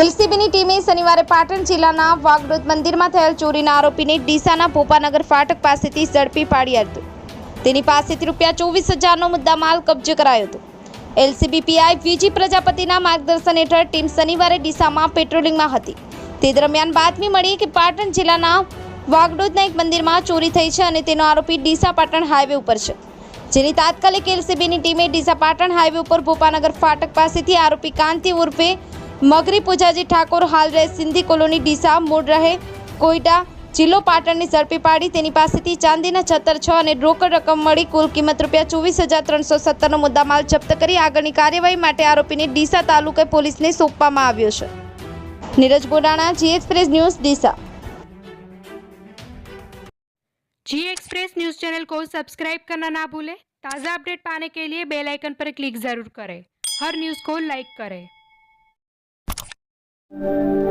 એલસીબીની ટીમે શનિવારે પાટણ જિલ્લાના વાગડોદ મંદિરમાં થયેલ ચોરીના આરોપીને ડીસાના ભોપાનગર ફાટક પાસેથી ઝડપી પાડ્યા હતું તેની પાસેથી રૂપિયા ચોવીસ હજારનો મુદ્દામાલ કબજે કરાયો હતો. એલસીબી પીઆઈ વીજી પ્રજાપતિના માર્ગદર્શન હેઠળ ટીમ શનિવારે ડીસામાં પેટ્રોલિંગમાં હતી. તે દરમિયાન બાતમી મળી કે પાટણ જિલ્લાના વાગડોદના એક મંદિરમાં ચોરી થઈ છે અને તેનો આરોપી ડીસા પાટણ હાઈવે ઉપર છે. જેની તાત્કાલિક એલસીબીની ટીમે ડીસા પાટણ હાઈવે ઉપર ભોપાનગર ફાટક પાસેથી આરોપી કાંતિ ઉર્ફે મગરી પૂજાજી ઠાકોર હાલ રહે સિંધી કોલોની ડીસા મૂળ રહે કોઈટા જિલ્લો પાટણની ઝડપી પાડી તેની પાસેથી ચાંદીના છત્તર છ અને રોકડ રકમ મળી કુલ કિંમત રૂપિયા ચોવીસ હજાર ત્રણસો સત્તરનો મુદ્દામાલ જપ્ત કરી આગળની કાર્યવાહી માટે આરોપીને ડીસા તાલુકા પોલીસને સોંપવામાં આવ્યો છે Neeraj Bodana G express news Deesa G express news channel को सब्सक्राइब करना ना भूलें ताज़ा अपडेट पाने के लिए बेल आइकन पर क्लिक ज़रूर करें हर न्यूज़ को लाइक करें Thank you